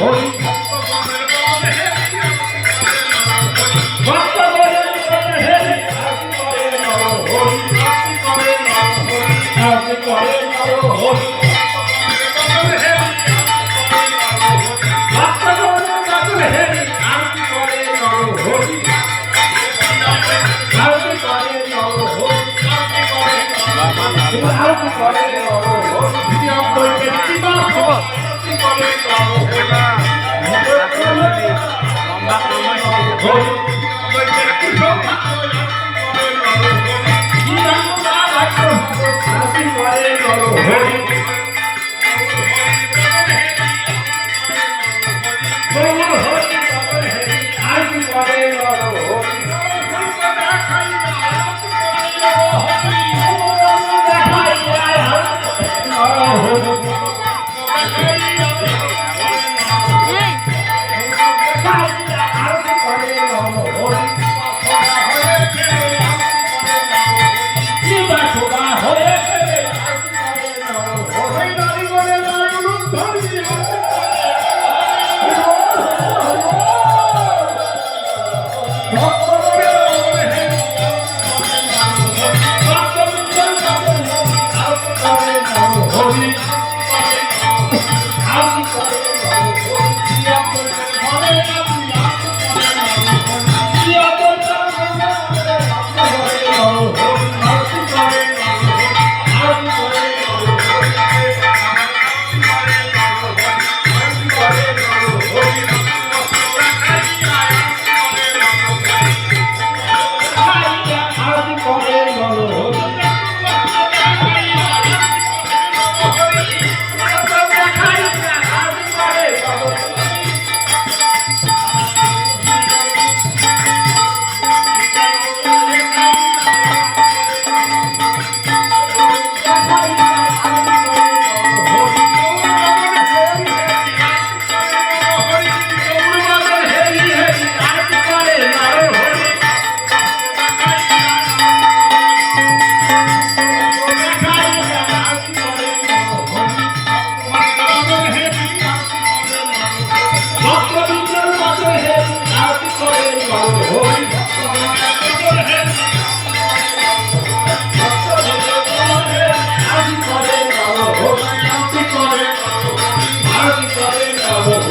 হই Come on. Oh,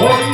Hoy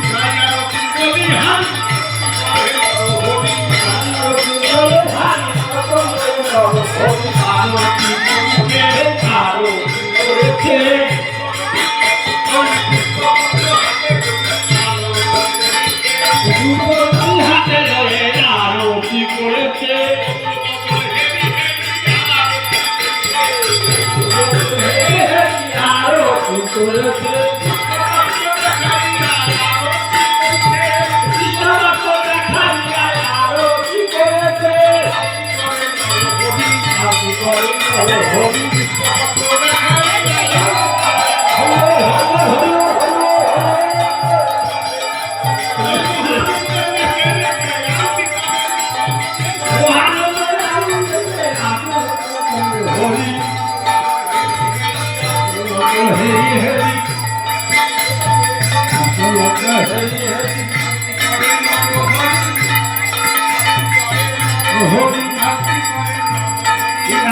Oh,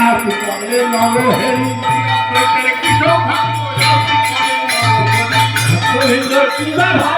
নাচ করে নরহরি ভাগ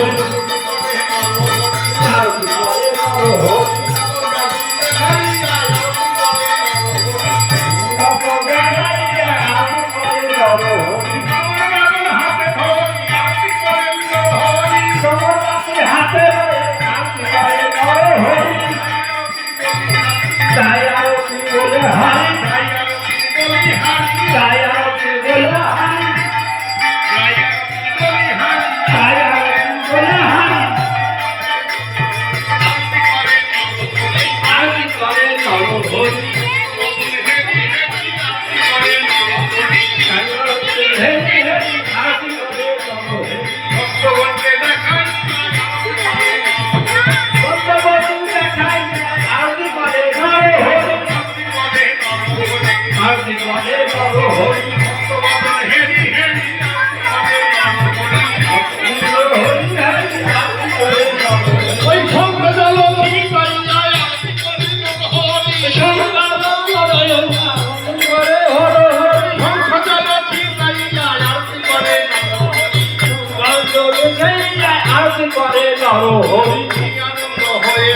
আরতি করে নরহরি কি আনন্দ ফেরে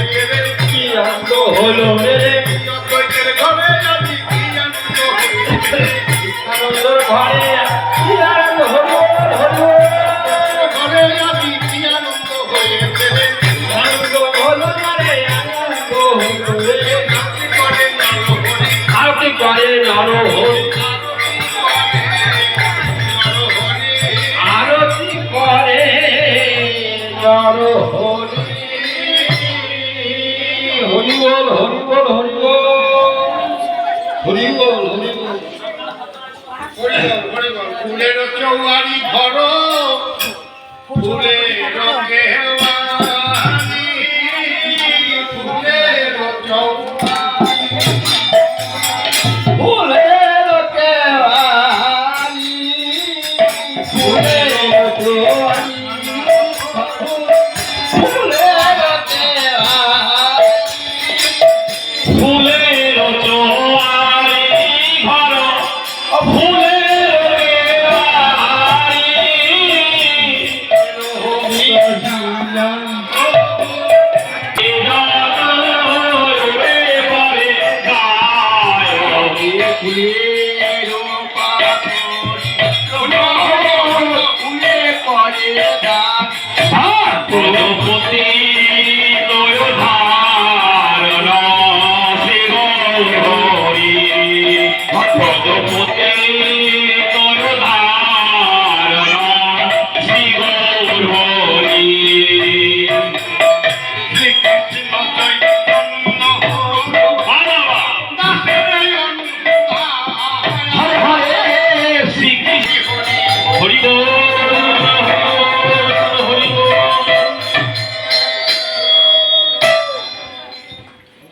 কি আনন্দ হলো মেরে ঘরে আনন্দ ফেরে আনন্দর ঘরে কি আনন্দ হলো হলো? নরহরি হরি। হরি বল হরি বল হরি বল হরি বল ফুলের চৌয়ারি ঘর ফুলের কেউ